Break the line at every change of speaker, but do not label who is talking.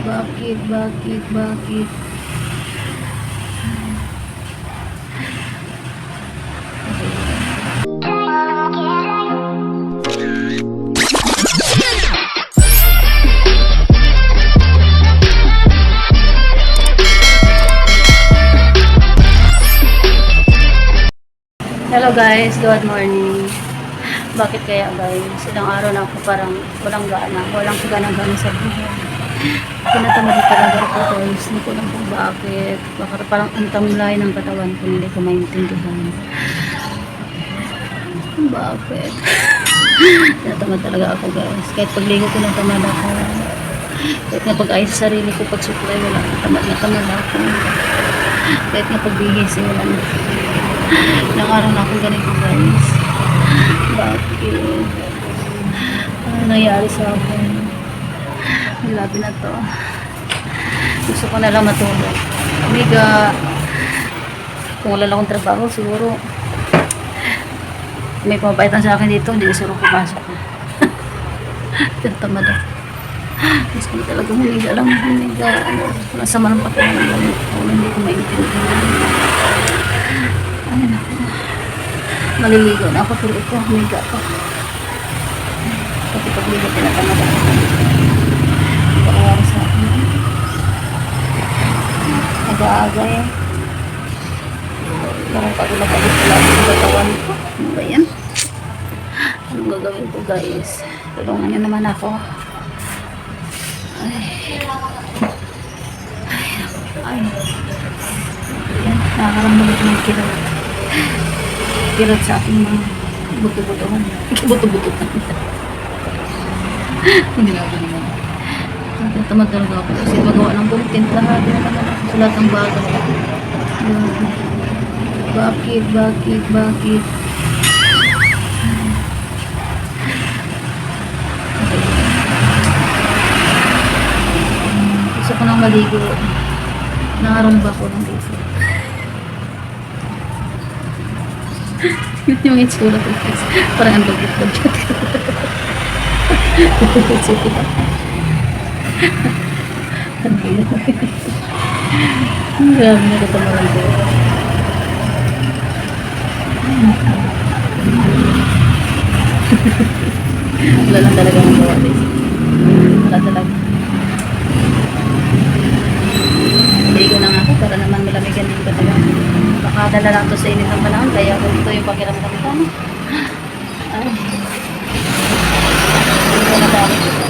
Bakit, bakit, bakit? Hello guys, good morning. Bakit kaya guys? Ilang araw na ako parang walang gana, walang gana-gana sa buhay. Tinatamad talaga ako guys. Hindi ko alam kung bakit. Baka parang ang ng katawan ko, hindi ko maintindihan. Bakit? Tinatamad talaga ako guys. Kahit pagligo ko ng tamad ako. Kahit nga pag-ayos sa sarili ko, pag-supply, wala. Tamad na tamad ako. Kahit nga pagbihis, eh, wala na. Ilang araw na akong ganito guys. Bakit? Ano nangyari sa akin? Grabe na to. Gusto ko na lang matulog. Amiga, kung wala lang akong trabaho, siguro may pumapaitan sa akin dito, hindi siguro pumasok. Tintamad ako. Gusto ko talaga humiga lang, humiga. Ano, masama ng pakiramdam ko, hindi ko maintindihan. Ay, naku. Maliligo na ako, pero ito, humiga pa. Pati pagligo, tinatamad ako. Hindi ko nangyari sa akin. Nag-aaga eh. Parang na pagod pala ako sa katawan ko. Ano ba yan? Anong gagawin ko guys? Tulungan niyo naman ako. Ay. Ay. Ay. Yan. Nakakaramdam ito ng kirot. Kirot sa aking mga buto-butuhan. Buto-butuhan. Hindi na ako naman. Tamad talaga ako kasi magawa ng content lahat. Yan naman ako sa lahat ng bagay. Yan. Bakit, bakit, bakit? Gusto ko nang maligo. Nangaramba ko ng dito. Yun yung itsura ko. Parang ang bagot-bagot. Ang Grabe na ito malaki. Wala lang talaga ang gawa guys. Wala talaga. Hindi na nga ako para naman malamigan din ko talaga. Baka dala lang to sa init ng panahon kaya kung ito yung pakiramdam ko. Ay. Hindi ko na dami.